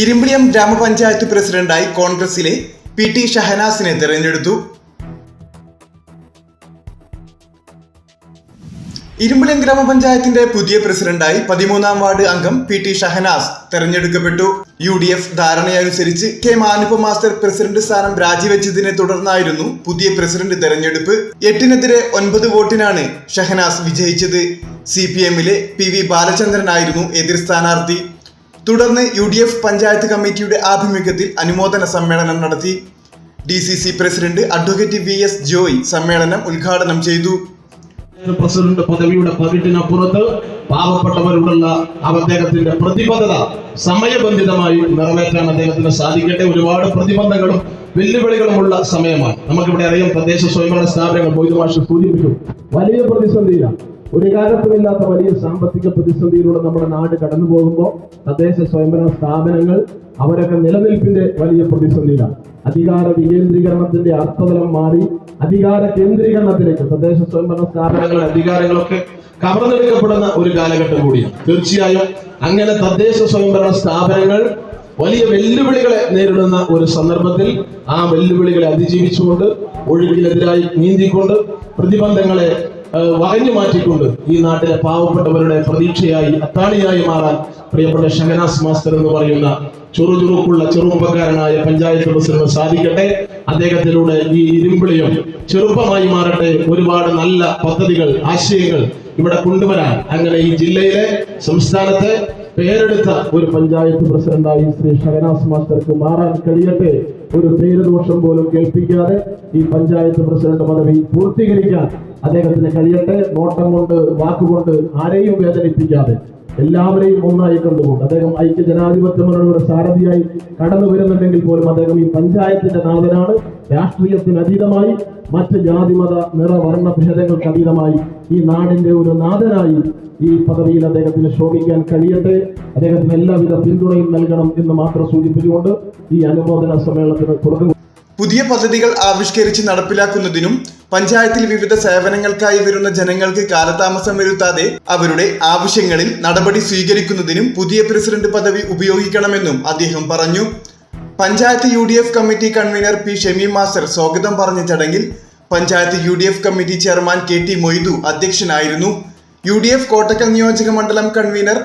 ഇരുമ്പിളിയം ഗ്രാമപഞ്ചായത്ത് പ്രസിഡന്റായി കോൺഗ്രസിലെ പി ടി ഷഹനാസിനെ തെരഞ്ഞെടുത്തു. ഇരുമ്പിളിയം ഗ്രാമപഞ്ചായത്തിന്റെ പുതിയ പ്രസിഡന്റായി പതിമൂന്നാം വാർഡ് അംഗം പി ടി ഷഹനാസ് തെരഞ്ഞെടുക്കപ്പെട്ടു. യു ഡി എഫ് ധാരണയനുസരിച്ച് കെ മാനുപ മാസ്റ്റർ പ്രസിഡന്റ് സ്ഥാനം രാജിവെച്ചതിനെ തുടർന്നായിരുന്നു പുതിയ പ്രസിഡന്റ് തെരഞ്ഞെടുപ്പ്. എട്ടിനെതിരെ ഒൻപത് വോട്ടിനാണ് ഷഹനാസ് വിജയിച്ചത്. സി പി എമ്മിലെ പി വി ബാലചന്ദ്രനായിരുന്നു എതിർ സ്ഥാനാർത്ഥി. തുടർന്ന് യു ഡി എഫ് പഞ്ചായത്ത് കമ്മിറ്റിയുടെ ആഭിമുഖ്യത്തിൽ അനുമോദന സമ്മേളനം നടത്തി. D C C president advocate V S Joy സമ്മേളനം ഉദ്ഘാടനം ചെയ്തു. പ്രസിഡന്റ് പദവിയുടെ പകിട്ടിനപ്പുറത്ത് പാവപ്പെട്ടവരോടുള്ള അദ്ദേഹത്തിന്റെ പ്രതിബദ്ധത സമയബന്ധിതമായി നിറവേറ്റാൻ അദ്ദേഹത്തിന് സാധിക്കട്ടെ. ഒരുപാട് പ്രതിബന്ധങ്ങളും വെല്ലുവിളികളുമുള്ള സമയമാണ്. നമുക്കിവിടെ അറിയാം തദ്ദേശ സ്വയംഭരണ സ്ഥാപനങ്ങൾ മൊയ്തു മാഷ് സൂചിപ്പിച്ചു വലിയ പ്രതിസന്ധിയിലാണ്. ഒരു കാലത്തുമില്ലാത്ത വലിയ സാമ്പത്തിക പ്രതിസന്ധിയിലൂടെ നമ്മുടെ നാട് കടന്നു പോകുമ്പോൾ തദ്ദേശ സ്വയംഭരണ സ്ഥാപനങ്ങൾ അവരൊക്കെ നിലനിൽപ്പിന്റെ വലിയ പ്രതിസന്ധിയിലാണ്. അധികാര വികേന്ദ്രീകരണത്തിന്റെ അർത്ഥതലം മാറി അധികാര കേന്ദ്രീകരണത്തിലേക്ക് തദ്ദേശ സ്വയംഭരണ സ്ഥാപനങ്ങളുടെ അധികാരങ്ങളൊക്കെ കവർന്നെടുക്കപ്പെടുന്ന ഒരു കാലഘട്ടം കൂടിയാണ്. തീർച്ചയായും അങ്ങനെ തദ്ദേശ സ്വയംഭരണ സ്ഥാപനങ്ങൾ വലിയ വെല്ലുവിളികളെ നേരിടുന്ന ഒരു സന്ദർഭത്തിൽ ആ വെല്ലുവിളികളെ അതിജീവിച്ചുകൊണ്ട് ഒഴുക്കിലെതിരായി നീന്തിക്കൊണ്ട് പ്രതിബന്ധങ്ങളെ വകഞ്ഞു മാറ്റിക്കൊണ്ട് ഈ നാട്ടിലെ പാവപ്പെട്ടവരുടെ പ്രതീക്ഷയായി അത്താണിയായി മാറാൻ പ്രിയപ്പെട്ട ഷഹനാസ് മാസ്റ്റർ എന്ന് പറയുന്ന ചുറുചുറുക്കുള്ള ചെറുപ്പക്കാരനായ പഞ്ചായത്ത് പ്രസിഡന്റ് സാധിക്കട്ടെ. അദ്ദേഹത്തിലൂടെ ഈ ഇരുമ്പിളിയും ചെറുപ്പമായി മാറട്ടെ. ഒരുപാട് നല്ല പദ്ധതികൾ ആശയങ്ങൾ ഇവിടെ കൊണ്ടുവരാൻ അങ്ങനെ ഈ ജില്ലയിലെ സംസ്ഥാനത്തെ പേരെടുത്ത ഒരു പഞ്ചായത്ത് പ്രസിഡന്റായി ശ്രീ ഷഹനാസ് മാസ്റ്റർക്ക് മാറാൻ കഴിയട്ടെ. ഒരു പേരുദോഷം പോലും കേൾപ്പിക്കാതെ ഈ പഞ്ചായത്ത് പ്രസിഡന്റ് പദവി പൂർത്തീകരിക്കാൻ അദ്ദേഹത്തിന് കഴിയട്ടെ നോട്ടം കൊണ്ട് വാക്കുകൊണ്ട് ആരെയും വേദനിപ്പിക്കാതെ. എല്ലാവരെയും ഒന്നായി കണ്ടുകൊണ്ട് അദ്ദേഹം ഐക്യ ജനാധിപത്യ സാരഥിയായി കടന്നു വരുന്നുണ്ടെങ്കിൽ പോലും അദ്ദേഹം ഈ പഞ്ചായത്തിന്റെ നാഥനാണ്. രാഷ്ട്രീയത്തിന് അതീതമായി മറ്റ് ജാതിമത നിറവർണ ഭേദങ്ങൾക്ക് അതീതമായി ഈ നാടിന്റെ ഒരു നാഥനായി ഈ പദവിയിൽ അദ്ദേഹത്തിന് ശോഭിക്കാൻ കഴിയട്ടെ. അദ്ദേഹത്തിന് എല്ലാവിധ പിന്തുണയും നൽകണം എന്ന് മാത്രം സൂചിപ്പിച്ചുകൊണ്ട് ഈ അനുമോദന സമ്മേളനത്തിന് തുടക്കം പുതിയ പദ്ധതികൾ ആവിഷ്കരിച്ച് നടപ്പിലാക്കുന്നതിനും പഞ്ചായത്തിൽ വിവിധ സേവനങ്ങൾക്കായി വരുന്ന ജനങ്ങൾക്ക് കാലതാമസം വരുത്താതെ അവരുടെ ആവശ്യങ്ങളിൽ നടപടി സ്വീകരിക്കുന്നതിനും പുതിയ പ്രസിഡന്റ് പദവി ഉപയോഗിക്കണമെന്നും അദ്ദേഹം പറഞ്ഞു. Panchayat U D F committee convener P Shemi master സ്വാഗതം പറഞ്ഞ ചടങ്ങിൽ panchayat U D F committee chairman K T Moidu അധ്യക്ഷനായിരുന്നു. യു ഡി എഫ് കോട്ടക്കൽ നിയോജക മണ്ഡലം കൺവീനർ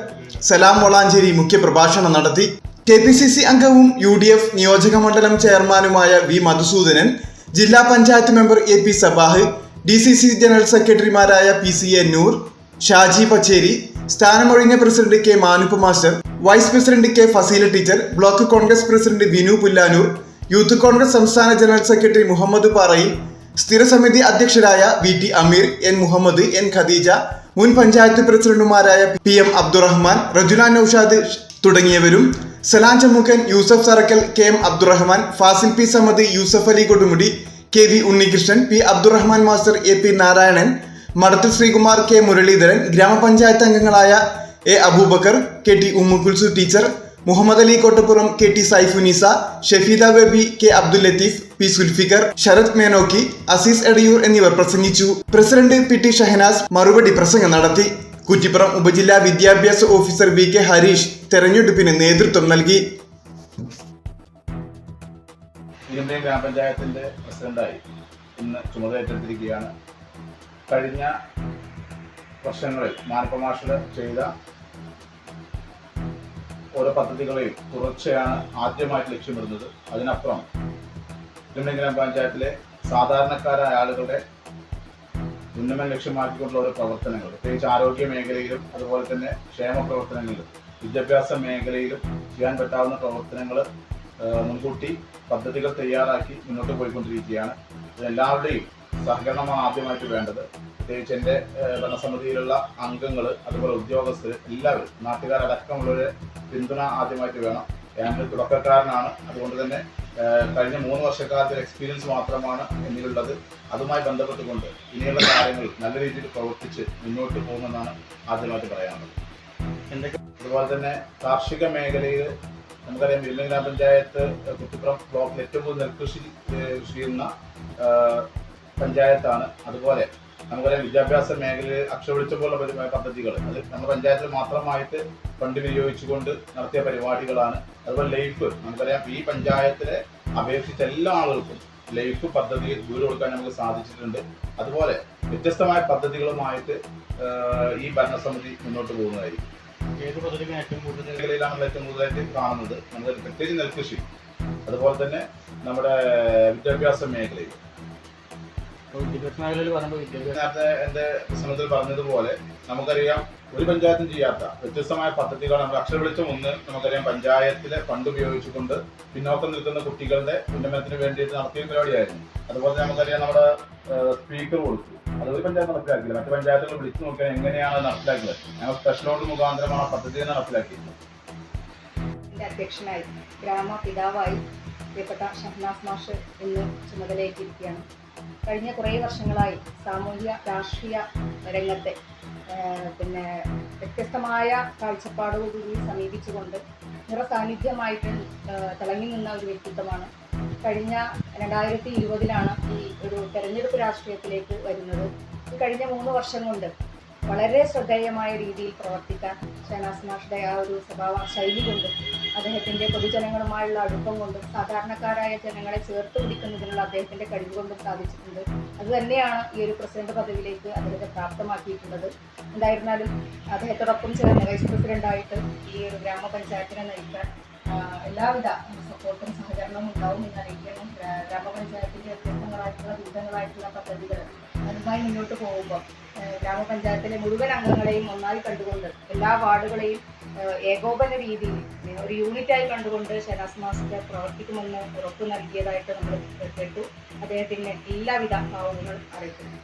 സലാം വളാഞ്ചേരി മുഖ്യപ്രഭാഷണം നടത്തി. കെ പി സി സി അംഗവും യു ഡി എഫ് നിയോജക മണ്ഡലം ചെയർമാനുമായ വി മധുസൂദനൻ ജില്ലാ panchayat member A P Sabah D C C general സെക്രട്ടറിമാരായ P C A Noor Shaji Pacheri സ്ഥാനമൊഴിഞ്ഞ president K Manupp master vice president K Fasila teacher block Congress president Vinu Pullanur youth Congress സംസ്ഥാന general secretary Muhammad Parayil സ്ഥിരസമിതി അധ്യക്ഷരായ V T Ameer N Muhammad N Khadeeja മുൻ പഞ്ചായത്ത് പ്രസിഡന്റുമാരായ P M Abdurahman Rajula Naushad തുടങ്ങിയവരും Salam Chammukkan Yusuf Sarakkal K M Abdurahman Fazil P Samad Yusuf Ali Kodumudi K V Unnikrishnan P Abdurahman master A P Narayanan Madathil Sreekumar K Muraleedharan ഗ്രാമപഞ്ചായത്ത് അംഗങ്ങളായ A Abubakar K T Ummukulsu teacher Muhammad Ali Kottappuram K T Saifunisa Shafeeda Baby K Abdul Latheef P Sulfikar Sarath Menokki Azeez Edayur എന്നിവർ പ്രസംഗിച്ചു. President P T Shahnaz മറുപടി പ്രസംഗം നടത്തി. കുറ്റിപ്പുറം ഉപജില്ലാ വിദ്യാഭ്യാസ officer V K Harish തെരഞ്ഞെടുപ്പിന് നേതൃത്വം നൽകി. ഗ്രാമപഞ്ചായത്തിന്റെ പ്രസിഡന്റായി ഇന്ന് ചുമതലയേറ്റെടുത്തിരിക്കുകയാണ്. കഴിഞ്ഞ വർഷങ്ങളിൽ മാനപ്പമാഷിൽ ചെയ്ത ഓരോ പദ്ധതികളെയും തുടർച്ചയാണ് ആദ്യമായിട്ട് ലക്ഷ്യമിടുന്നത്. അതിനപ്പുറം ഗ്രാമപഞ്ചായത്തിലെ സാധാരണക്കാരായ ആളുകളുടെ ഉന്നമനം ലക്ഷ്യമാക്കിക്കൊണ്ടുള്ള ഓരോ പ്രവർത്തനങ്ങൾ. പ്രത്യേകിച്ച് ആരോഗ്യ മേഖലയിലും അതുപോലെ തന്നെ ക്ഷേമ പ്രവർത്തനങ്ങളിലും വിദ്യാഭ്യാസ മേഖലയിലും ചെയ്യാൻ പറ്റാവുന്ന പ്രവർത്തനങ്ങൾ മുൻകൂട്ടി പദ്ധതികൾ തയ്യാറാക്കി മുന്നോട്ട് പോയിക്കൊണ്ടിരിക്കുകയാണ്. എല്ലാവരുടെയും സഹകരണമാണ് ആദ്യമായിട്ട് വേണ്ടത്. പ്രത്യേകിച്ച് എന്റെ ഭരണസമിതിയിലുള്ള അംഗങ്ങൾ അതുപോലെ ഉദ്യോഗസ്ഥർ എല്ലാവരും നാട്ടുകാരടക്കമുള്ളവരെ പിന്തുണ ആദ്യമായിട്ട് വേണം. ഞാൻ തുടക്കക്കാരനാണ്. അതുകൊണ്ട് തന്നെ കഴിഞ്ഞ മൂന്ന് വർഷക്കാലത്തെ എക്സ്പീരിയൻസ് മാത്രമാണ് എന്നിലുള്ളത്. അതുമായി ബന്ധപ്പെട്ടുകൊണ്ട് ഇനിയുള്ള കാര്യങ്ങൾ നല്ല രീതിയിൽ പ്രവർത്തിച്ച് മുന്നോട്ട് പോകുമെന്നാണ് ആദ്യമായിട്ട് പറയാനുള്ളത്. എന്തൊക്കെ അതുപോലെ തന്നെ കാർഷിക മേഖലയിൽ നമുക്കറിയാം വില്ല ഗ്രാമപഞ്ചായത്ത് കുറ്റിപ്പുറം ബ്ലോക്കിൽ ഏറ്റവും കൂടുതൽ നെൽകൃഷി ചെയ്യുന്ന പഞ്ചായത്താണ്. അതുപോലെ നമുക്കറിയാം വിദ്യാഭ്യാസ മേഖലയിൽ അക്ഷവിളിച്ച പോലുള്ള പദ്ധതികൾ. അത് നമ്മുടെ പഞ്ചായത്തിൽ മാത്രമായിട്ട് ഫണ്ട് വിനിയോഗിച്ചുകൊണ്ട് നടത്തിയ പരിപാടികളാണ്. അതുപോലെ ലൈഫ് നമുക്കറിയാം ഈ പഞ്ചായത്തിലെ അപേക്ഷിച്ച എല്ലാ ആളുകൾക്കും ലൈഫ് പദ്ധതി വീട് കൊടുക്കാൻ നമുക്ക് സാധിച്ചിട്ടുണ്ട്. അതുപോലെ വ്യത്യസ്തമായ പദ്ധതികളുമായിട്ട് ഈ ഭരണസമിതി മുന്നോട്ട് പോകുന്നതായിരിക്കും. ഏത് പദ്ധതിക്കും ഏറ്റവും കൂടുതൽ മേഖലയിലാണ് നമ്മൾ ഏറ്റവും കൂടുതലായിട്ട് കാണുന്നത്. നമ്മുടെ പ്രത്യേകിച്ച് നെൽകൃഷി. അതുപോലെ തന്നെ നമ്മുടെ വിദ്യാഭ്യാസ മേഖലയിൽ. നേരത്തെ എന്റെ പ്രസംഗത്തിൽ പറഞ്ഞതുപോലെ നമുക്കറിയാം ഒരു പഞ്ചായത്തും ചെയ്യാത്ത വ്യത്യസ്തമായ പദ്ധതികൾ നമ്മൾ അക്ഷരവെളിച്ചം ഒന്ന് നമുക്കറിയാം പഞ്ചായത്തിലെ ഫണ്ട് ഉപയോഗിച്ചുകൊണ്ട് പിന്നോക്കം നിൽക്കുന്ന കുട്ടികളുടെ ഉന്നമനത്തിന് വേണ്ടിയിട്ട് നടത്തിയ പരിപാടിയായിരുന്നു. അതുപോലെ തന്നെ നമുക്കറിയാം നമ്മുടെ സ്പീക്കർ കൊടുത്തു. അത് ഒരു പഞ്ചായത്ത് നടപ്പിലാക്കില്ല മറ്റു പഞ്ചായത്തുകൾ വിളിച്ചു നോക്കിയാൽ എങ്ങനെയാണ് നടപ്പിലാക്കിയത്? ഞങ്ങൾ സ്പെഷ്യൽ ഓർഡർ മുഖാന്തരമാണ് ആ പദ്ധതി നടപ്പിലാക്കിയത് അധ്യക്ഷനായി ഗ്രാമ ഗ്രാമപിതാവായി പ്രിയപ്പെട്ട ഷഹ്നാസ് മാഷ് ഇന്ന് ചുമതലയേറ്റിരിക്കുകയാണ്. കഴിഞ്ഞ കുറേ വർഷങ്ങളായി സാമൂഹ്യ രാഷ്ട്രീയ രംഗത്തെ പിന്നെ വ്യത്യസ്തമായ കാഴ്ചപ്പാടോടുകൂടി സമീപിച്ചുകൊണ്ട് നിറസാന്നിധ്യമായിട്ട് തിളങ്ങി നിന്ന ഒരു വ്യക്തിത്വമാണ് കഴിഞ്ഞ രണ്ടായിരത്തി ഇരുപതിലാണ് ഈ ഒരു തെരഞ്ഞെടുപ്പ് രാഷ്ട്രീയത്തിലേക്ക് വരുന്നത്. കഴിഞ്ഞ മൂന്ന് വർഷം കൊണ്ട് വളരെ ശ്രദ്ധേയമായ രീതിയിൽ പ്രവർത്തിക്കാൻ ഷഹനാസ് ആ ഒരു സ്വഭാവ ശൈലി കൊണ്ടും അദ്ദേഹത്തിന്റെ പൊതുജനങ്ങളുമായുള്ള അടുപ്പം കൊണ്ടും സാധാരണക്കാരായ ജനങ്ങളെ ചേർത്ത് പിടിക്കുന്നതിനുള്ള അദ്ദേഹത്തിന്റെ കഴിവ് കൊണ്ടും സാധിച്ചിട്ടുണ്ട്. അത് തന്നെയാണ് ഈ ഒരു പ്രസിഡന്റ് പദവിയിലേക്ക് അദ്ദേഹത്തെ പ്രാപ്തമാക്കിയിട്ടുള്ളത്. എന്തായിരുന്നാലും അദ്ദേഹത്തോടൊപ്പം ചേർന്ന് വൈസ് പ്രസിഡന്റായിട്ട് ഈ ഒരു ഗ്രാമപഞ്ചായത്തിനെ നയിക്കാൻ എല്ലാവിധ സപ്പോർട്ടും സഹകരണവും ഉണ്ടാവും എന്ന് അറിയിക്കുന്നു ഗ്രാ- ഗ്രാമപഞ്ചായത്തിന്റെ വ്യത്യസ്തങ്ങളായിട്ടുള്ള വിവിധങ്ങളായിട്ടുള്ള പദ്ധതികൾ അതുമായി മുന്നോട്ട് പോകുമ്പോൾ ഗ്രാമപഞ്ചായത്തിലെ മുഴുവൻ അംഗങ്ങളെയും ഒന്നായി കണ്ടുകൊണ്ട് എല്ലാ വാർഡുകളെയും ഏകോപന രീതിയിൽ ഒരു യൂണിറ്റായി കണ്ടുകൊണ്ട് ഷനാസ് മാസ്റ്റർ പ്രവർത്തിക്കുമെന്ന് ഉറപ്പ് നൽകിയതായിട്ട് നമ്മൾ കേട്ടു. അദ്ദേഹത്തിന് എല്ലാവിധ ഭാവങ്ങളും അറിയിക്കുന്നു.